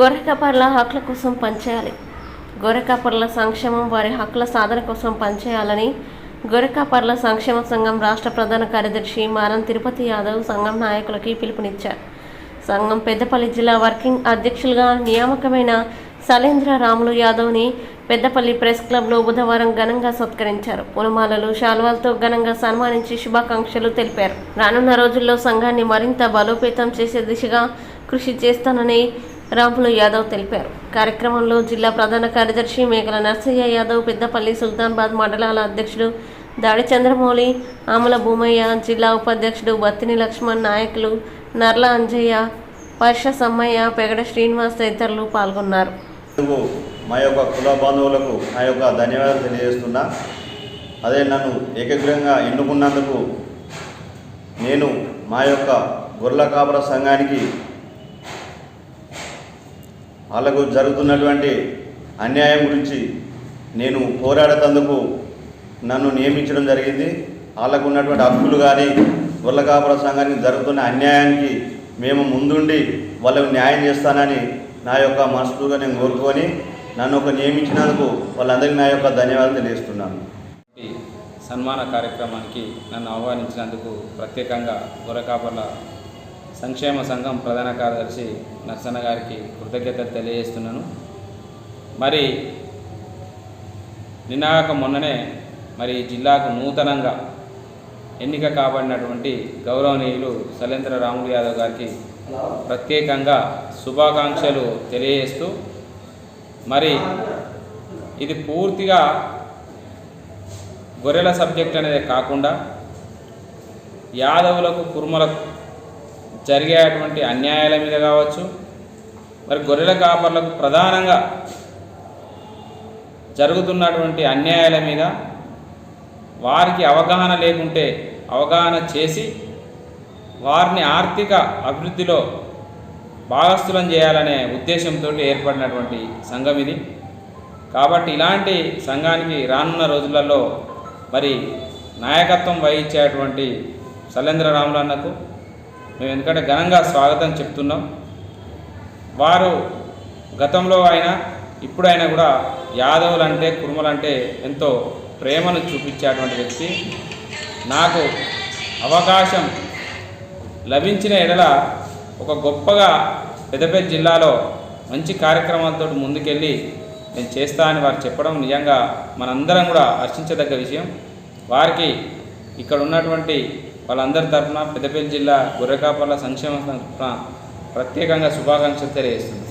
గొర్రెకాపర్ల హక్కుల కోసం పనిచేయాలి. గొర్రెకాపర్ల సంక్షేమం వారి హక్కుల సాధన కోసం పనిచేయాలని గొర్రెకాపర్ల సంక్షేమ సంఘం రాష్ట్ర ప్రధాన కార్యదర్శి మారం తిరుపతి యాదవ్ సంఘం నాయకులకి పిలుపునిచ్చారు. సంఘం పెద్దపల్లి జిల్లా వర్కింగ్ అధ్యక్షులుగా నియామకమైన సలేంద్ర రాములు యాదవ్ని పెద్దపల్లి ప్రెస్ క్లబ్లో బుధవారం ఘనంగా సత్కరించారు. పూలమాలలు శాల్వాలతో ఘనంగా సన్మానించి శుభాకాంక్షలు తెలిపారు. రానున్న రోజుల్లో సంఘాన్ని మరింత బలోపేతం చేసే దిశగా కృషి చేస్తానని రాములు యాదవ్ తెలిపారు. కార్యక్రమంలో జిల్లా ప్రధాన కార్యదర్శి మేకల నర్సయ్య యాదవ్ పెద్దపల్లి సుల్తాన్బాద్ మండలాల అధ్యక్షుడు దాడి చంద్రమౌళి ఆమల భూమయ్య జిల్లా ఉపాధ్యక్షుడు బత్తిని లక్ష్మణ్ నాయకులు నర్ల అంజయ్య పర్ష సమ్మయ్య పెగడ శ్రీనివాస్ తదితరులు పాల్గొన్నారు. మా యొక్క కుల బంధువులకు నా యొక్క ధన్యవాదాలు తెలియజేస్తున్నా. అదే నన్ను ఏకగ్రంగా ఎన్నుకున్నందుకు నేను మా యొక్క గొర్రెల కాపుర సంఘానికి వాళ్ళకు జరుగుతున్నటువంటి అన్యాయం గురించి నేను పోరాడేటందుకు నన్ను నియమించడం జరిగింది. వాళ్ళకు ఉన్నటువంటి హక్కులు కానీ గొర్రెల కాపర సంఘానికి జరుగుతున్న అన్యాయానికి మేము ముందుండి వాళ్ళకు న్యాయం చేస్తానని నా యొక్క మనసుగా నేను కోరుకొని నన్ను ఒక నియమించినందుకు వాళ్ళందరికీ నా యొక్క ధన్యవాదాలు తెలియజేస్తున్నాను. ఈ సన్మాన కార్యక్రమానికి నన్ను ఆహ్వానించినందుకు ప్రత్యేకంగా గొర్రెకాపర్ల సంక్షేమ సంఘం ప్రధాన కార్యదర్శి నర్సన్న గారికి కృతజ్ఞతలు తెలియజేస్తున్నాను. మరి నిన్నాక మొన్ననే మరి జిల్లాకు నూతనంగా ఎన్నిక కాబడినటువంటి గౌరవనీయులు శైలేంద్ర రాములు యాదవ్ గారికి ప్రత్యేకంగా శుభాకాంక్షలు తెలియజేస్తూ మరి ఇది పూర్తిగా గొర్రెల సబ్జెక్ట్ అనేది కాకుండా యాదవులకు కుర్మలకు జరిగేటువంటి అన్యాయాల మీద కావచ్చు మరి గొర్రెల కాపర్లకు ప్రధానంగా జరుగుతున్నటువంటి అన్యాయాల మీద వారికి అవగాహన లేకుంటే అవగాహన చేసి వారిని ఆర్థిక అభివృద్ధిలో భాగస్థులం చేయాలనే ఉద్దేశంతో ఏర్పడినటువంటి సంఘం ఇది. కాబట్టి ఇలాంటి సంఘానికి రానున్న రోజులలో మరి నాయకత్వం వహించేటువంటి శలేంద్ర రాములన్నకు మేము ఎందుకంటే ఘనంగా స్వాగతం చెప్తున్నాం. వారు గతంలో అయినా ఇప్పుడైనా కూడా యాదవులంటే కుర్మలంటే ఎంతో ప్రేమను చూపించేటువంటి వ్యక్తి. నాకు అవకాశం లభించిన ఎడల ఒక గొప్పగా పెద్దపల్లి జిల్లాలో మంచి కార్యక్రమాలతో ముందుకెళ్ళి నేను చేస్తా అని వారు చెప్పడం నిజంగా మనందరం కూడా హర్షించదగ్గ విషయం. వారికి ఇక్కడ ఉన్నటువంటి వాళ్ళందరి తరఫున పెద్దపల్లి జిల్లా గుర్రెకాపర్ల సంక్షేమ సంస్థ ప్రత్యేకంగా శుభాకాంక్షలు తెలియజేస్తుంది